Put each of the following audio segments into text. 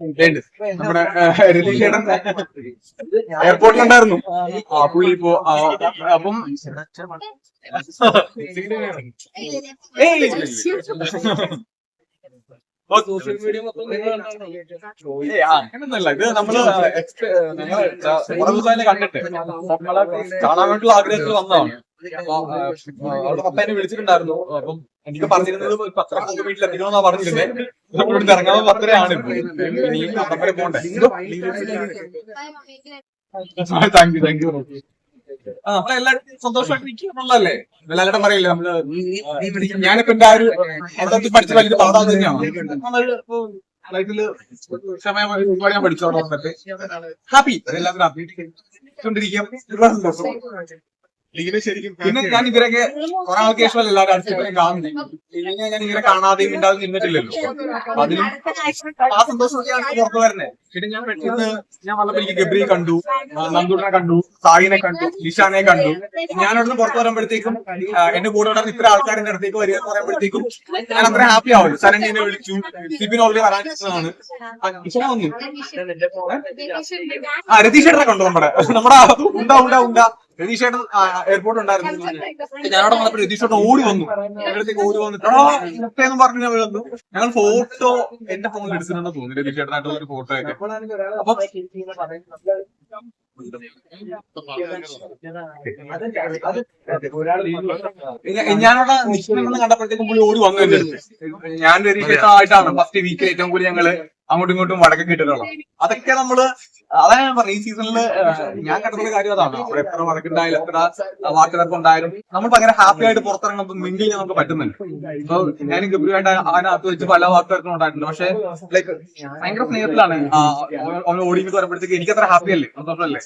നമ്മുടെ എയർപോർട്ടിലുണ്ടായിരുന്നു ആ പുള്ളി ഇപ്പോ അപ്പം സോഷ്യൽ മീഡിയ ഇത് നമ്മൾ ഞങ്ങൾ കണ്ടിട്ട് നമ്മളെ കാണാൻ വേണ്ടിയുള്ള ആഗ്രഹത്തിൽ വന്നതാണ്. അവളുടെ പപ്പ എന്നെ വിളിച്ചിട്ടുണ്ടായിരുന്നു. അപ്പം എനിക്ക് പറഞ്ഞിരുന്നത് പത്ര വീട്ടിൽ എത്തിക്കണമെന്നാ പറഞ്ഞിരുന്നത് നമ്മളിവിടെ ഇറങ്ങാൻ പത്രയാണ് ഇപ്പൊ. ഇനിയും അവിടെ വരെ പോണ്ടേ? താങ്ക് യു താങ്ക് യു ആ നമ്മളെല്ലാവരും സന്തോഷമായിട്ട് നിൽക്കുന്നുള്ളതല്ലേ എല്ലാവരുടെ പറയില്ലേ നമ്മൾ ഞാനിപ്പോ എന്റെ ആ ഒരു അവിടെ പഠിച്ച വലിയ പാടാൻ തന്നെയാണ്. ലൈഫിൽ ഒരുപാട് ഞാൻ പഠിച്ചോളാം വന്നിട്ട്. ഹാപ്പി എല്ലാവരും ഹാപ്പി കൊണ്ടിരിക്കാം ഒരുപാട് സന്തോഷം. പിന്നെ ഞാൻ ഇവരൊക്കെ കുറെ ആൾക്ക് ശേഷം എല്ലാവരും അടുത്തിവരെ കാണുന്നേ ഇങ്ങനെ ഞാൻ ഇവരെ കാണാതെയും ഇണ്ടാതെ നിന്നിട്ടില്ലല്ലോ. അതിലും ആ സന്തോഷമൊക്കെയാണ് പുറത്തു വരുന്നത് പിന്നെ ഞാൻ പെട്ടെന്ന് ഞാൻ വന്നപ്പോഴേക്ക് ഗബ്രിയെ കണ്ടു നന്ദുടനെ കണ്ടു സായിനെ കണ്ടു നിഷാനെ കണ്ടു. ഞാൻ അവിടുന്ന് പുറത്തു വരുമ്പോഴത്തേക്കും എന്റെ കൂടെ ഉണ്ടായിരുന്ന ഇത്ര ആൾക്കാർ എന്റെ അടുത്തേക്ക് വരിക എന്ന് പറയുമ്പോഴത്തേക്കും ഞാൻ അത്ര ഹാപ്പി ആവും. എന്നെ വിളിച്ചു. സിബിൻ ഓൾറെഡി വരാൻ ഇഷ ആ രതീഷ് കണ്ടോ കണ്ടു നമ്മുടെ. നമ്മുടെ ഉണ്ടാ ഉണ്ടാ ഉണ്ടാ. രതീഷ് എയർപോർട്ട് ഉണ്ടായിരുന്നു. ഞാനവിടെ വന്നപ്പോൾ രതീഷ് ചേട്ടൻ ഓടി വന്നു. എന്റെ ഓടി വന്നിട്ട് "ആ, മുട്ടയെന്ന് പറഞ്ഞു ഞാൻ വന്നു. ഞങ്ങൾ ഫോട്ടോ എന്റെ ഫോണിൽ എടുത്തിട്ടുണ്ടെന്ന് തോന്നി രതീഷ് ചേട്ടനായിട്ടുള്ള ഒരു ഫോട്ടോ ഒക്കെ. അപ്പൊ ഞാനവിടെ നിൽക്കുന്നത് കണ്ടപ്പോഴത്തേക്കും പുള്ളി ഓടി വന്നു എന്റെ അടുത്ത്. ഞാൻ രതീഷ് ചേട്ടനായിട്ടാണ് ഫസ്റ്റ് വീക്കിൽ ഏറ്റവും കൂടുതൽ ഞങ്ങൾ അങ്ങോട്ടും ഇങ്ങോട്ടും വടക്കം ഇട്ടിട്ടുള്ളത് അതൊക്കെ നമ്മൾ അതാണ് ഞാൻ പറഞ്ഞത് ഈ സീസണിൽ ഞാൻ കണ്ടിട്ടുള്ള കാര്യം അതാണ്. അവിടെ എത്ര വഴക്കുണ്ടായാലും എത്ര വാക്കുകളൊക്കെ ഉണ്ടായാലും നമ്മൾ ഭയങ്കര ഹാപ്പി ആയിട്ട് പുറത്തിറങ്ങുമ്പോൾ മിങ്കിൾ ചെയ്യാൻ നമുക്ക് പറ്റുന്നുണ്ട്. ഇപ്പൊ ഞാൻ ഗബ്രുവായിട്ട് അതിനകത്ത് വെച്ച് പല വാക്കുകളൊക്കെ ഉണ്ടായിട്ടുണ്ട്. പക്ഷെ ലൈക്ക് ഭയങ്കര സ്നേഹത്തിലാണ്. അവൻ- ഓടിയിട്ട് വരുമ്പോഴത്തേക്ക് എനിക്ക് അത്ര ഹാപ്പി അല്ലേ സന്തോഷമല്ലേ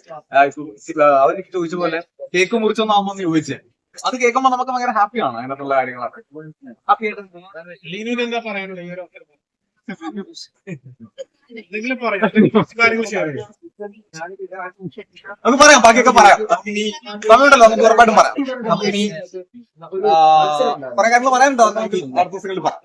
അവർ എനിക്ക് ചോദിച്ച പോലെ കേക്ക് മുറിച്ചൊന്നാകുമ്പോ ചോദിച്ചേ അത് കേൾക്കുമ്പോ നമുക്ക് ഭയങ്കര ഹാപ്പിയാണ് അതിനകത്തുള്ള കാര്യങ്ങളൊക്കെ. ഹാപ്പി ആയിട്ട് എന്താ പറയാനുള്ളത്? ഈ ഒരു നമുക്ക് പറയാം ബാക്കിയൊക്കെ പറയാം. നമുക്ക് ഇനി സമയമുണ്ടല്ലോ നമുക്ക് ഉറപ്പായിട്ടും പറയാം. പറയാൻ കുറെ കാര്യങ്ങൾ പറയാനുണ്ടോ? നമുക്ക് അടുത്ത ദിവസങ്ങളിൽ പറയാം.